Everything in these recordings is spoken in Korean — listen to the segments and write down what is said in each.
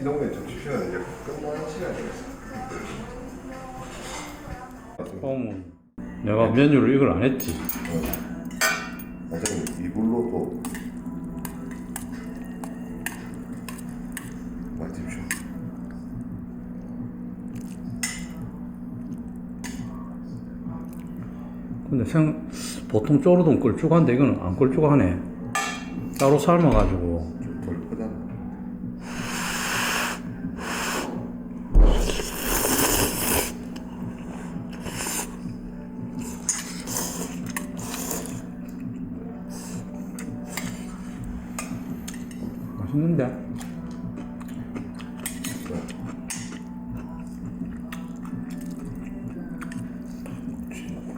이동네 점심 시간 이제 끝나는 시간이었어. 어머 내가 메뉴를 이걸 안 했지. 어, 나중에 이불로 또 맛집 좀. 근데 생 보통 쪼르동 걸쭉한데 이거는 안 걸쭉하네. 따로 삶아가지고. 맛있는데?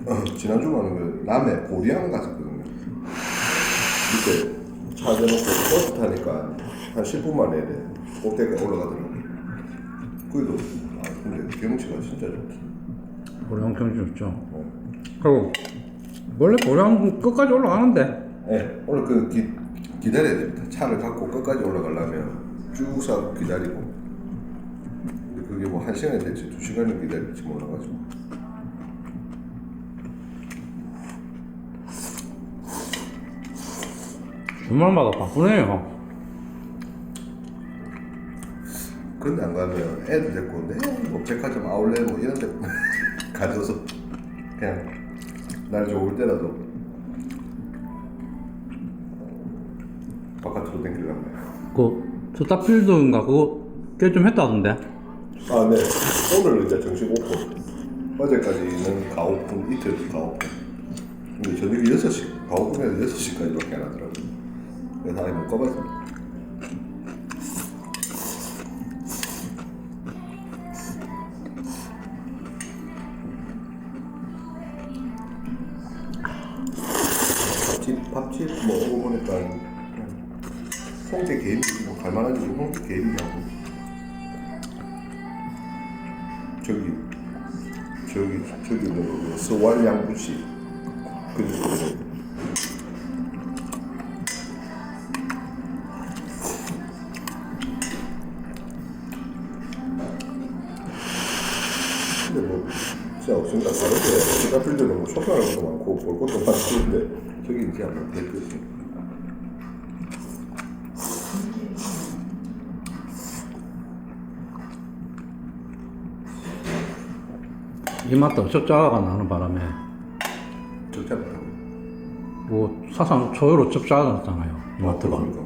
어, 지난주간은 그 남해 고리항 갔었거든요 밑에 차 대놓고 버스 타니까 한 10분 만에 꼭대기에 올라가더라고요 그래도 아 근데 경치가 진짜 좋지 고량 경치 좋죠. 어. 그리고 원래 고량 끝까지 올라가는데 네, 오늘 그 기, 기다려야 됩니다. 차를 갖고 끝까지 올라가려면 쭉사 기다리고. 그게 뭐 한 시간이 될지 두 시간을 기다릴지 몰라가지고. 주말마다 바쁘네요. 그런데 안 가면 애들 데리고 내뭐 백화점 아울렛 뭐 이런 데 가져서 그냥 날 좋을 때라도 바깥으로 댕기려고 해요. 그 스타필드인가 그거 꽤 좀 했다던데. 아, 네. 오늘 이제 정식 오픈. 어제까지는 가오픈, 이틀 가오픈. 근데 저녁에 6시, 가오픈에서 6시까지밖에 안 하더라고요. 그래서 아예 못 가봤어요. 밥집, 밥집 뭐 오고 보니까 그냥 홍대 개입, 뭐 갈만하지 홍대 개입이냐고. 저기 저기 저기 뭐 서왈 양부시. 그리고 근데 뭐 진짜 없으니까 다른데 시가필드는 뭐 쇼핑하는 것도 많고 볼 것도 많은데 저기 이제 한번 될거지 이마트 적자가 나는 바람에. 뭐 사상 초유로 적자가 났잖아요.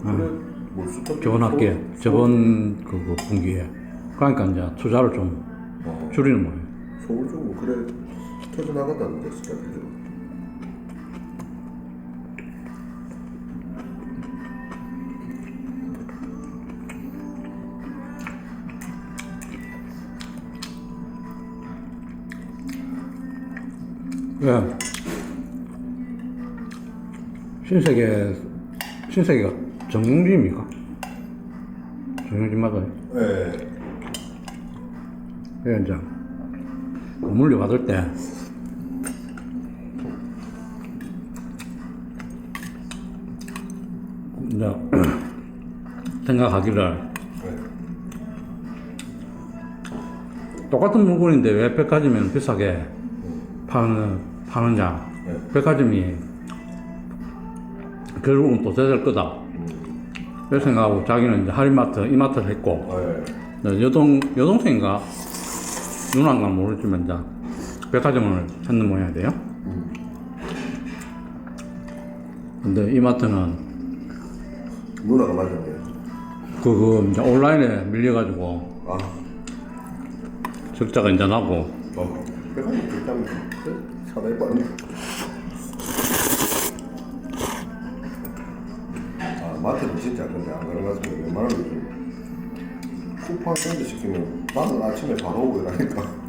응. 뭐 수터 저번 학기에 저번 그거 분기에. 그러니까 이제 투자를 좀 어. 줄이는 거예요. 서울 쪽뭐 그래 터져 나간다는데 시가필 예. 신세계 신세계가 정용진입니까? 정용진 맞아요. 네. 그 이제 건물료 받을 때 이제 생각하기를 네. 똑같은 물건인데 왜 백화점에는 비싸게 파는 파느냐? 네. 백화점이 결국은 또 세될 거다. 그 생각하고 자기는 이제 할인마트, 이마트를 했고 네. 네, 여동 여동생인가 누나인가 모르지만 이제 백화점을 찾는 모양이돼요. 근데 이마트는 누나가 맞았네요. 그거 이제 온라인에 밀려가지고 아, 적자가 이제 나고 어. 백화점 사다리 빠른. 아, 마트는 진짜 근데 안 같으면 웬만하면 좀 쿠팡 샌드 시키면 나는 아침에 바로 오고 이러니까.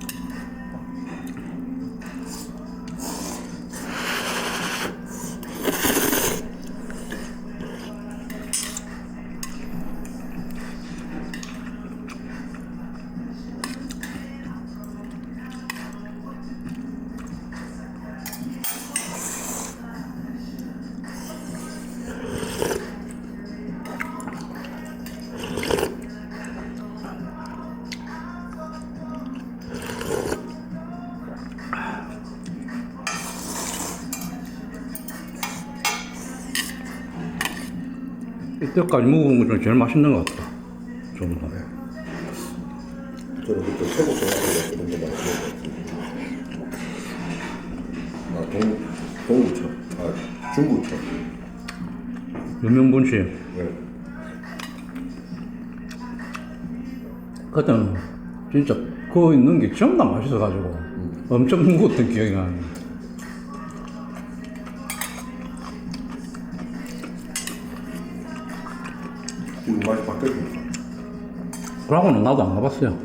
이때까지 먹어본 것 중에 제일 맛있는 것 같다. 전부 다. 저는 그때 태국 정학교 그런 거 많이 먹었어요. 아, 동, 동구청. 아, 중구청. 유명분식. 네. 그때는 진짜 그거 있는 게다 맛있어가지고 엄청 먹었던 기억이 나네. 맛이 바뀌었습니다. 그러고는 나도 안 가봤어요.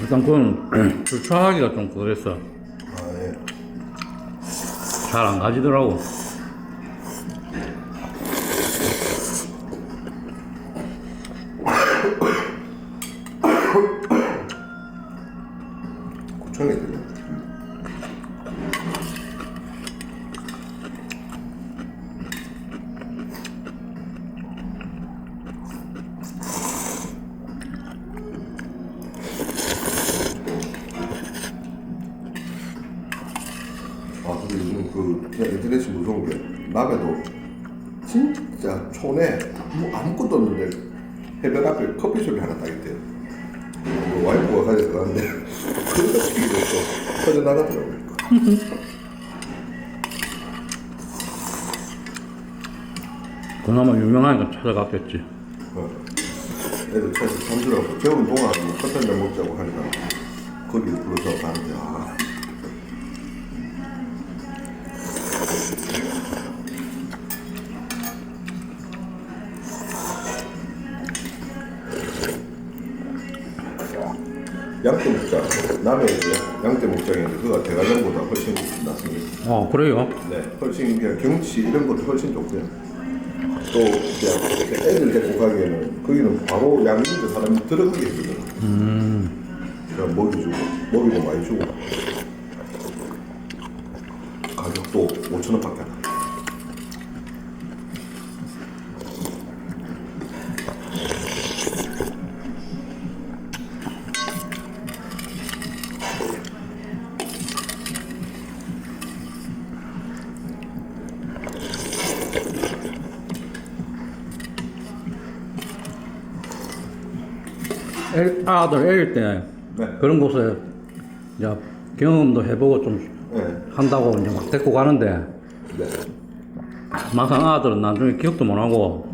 일단 그건 주차하기가 좀 그랬어. 아, 예. 잘 안 가지더라고. 고창에 들어. 아 근데 요즘 그 그냥 인터넷이 무서운 게 남해도 진짜 촌에 뭐 아무것도 없는데 해변 앞에 커피숍이 하나 딱 있대요. 그 와이프가 가져서 가는데 그러다 튀기도 또 터져 나가더라고요. 그나마 유명하니까 찾아갔겠지. 어. 애들 차에서 잠들하고 재운 동안 뭐 커튼을 먹자고 하니까 거기 불러서 가는데 아 양떼 목장 남해 이제 양떼 목장인데 그가 대관령보다 훨씬 낫습니다. 아, 그래요? 네, 훨씬 그냥 경치 이런 것도 훨씬 좋고요. 또 이렇게 애들 데리고 가기에는 거기는 바로 양인데 사람이 들어가게 해주거든요. 음, 그냥 먹이 주고 먹이도 많이 주고 애, 아들 애일 때 네. 그런 곳에 이제 경험도 해보고 좀 네. 한다고 이제 막 데리고 가는데 네. 막상 아들은 나중에 기억도 못 하고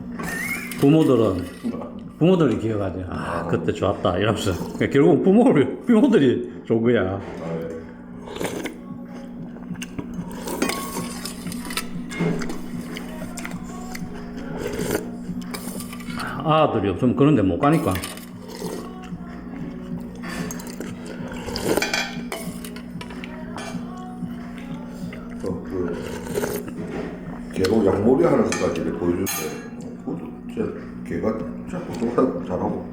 부모들은 부모들이 기억하지. 아, 그때 좋았다. 이러면서. 그러니까 결국 부모를, 부모들이 좋은 거야. 아, 네. 아들이 없으면 그런 데 못 가니까. 그 개로 양머리 하는 것까지 보여줄 때 어, 그것도 진짜 개가 자꾸 동작 잘하고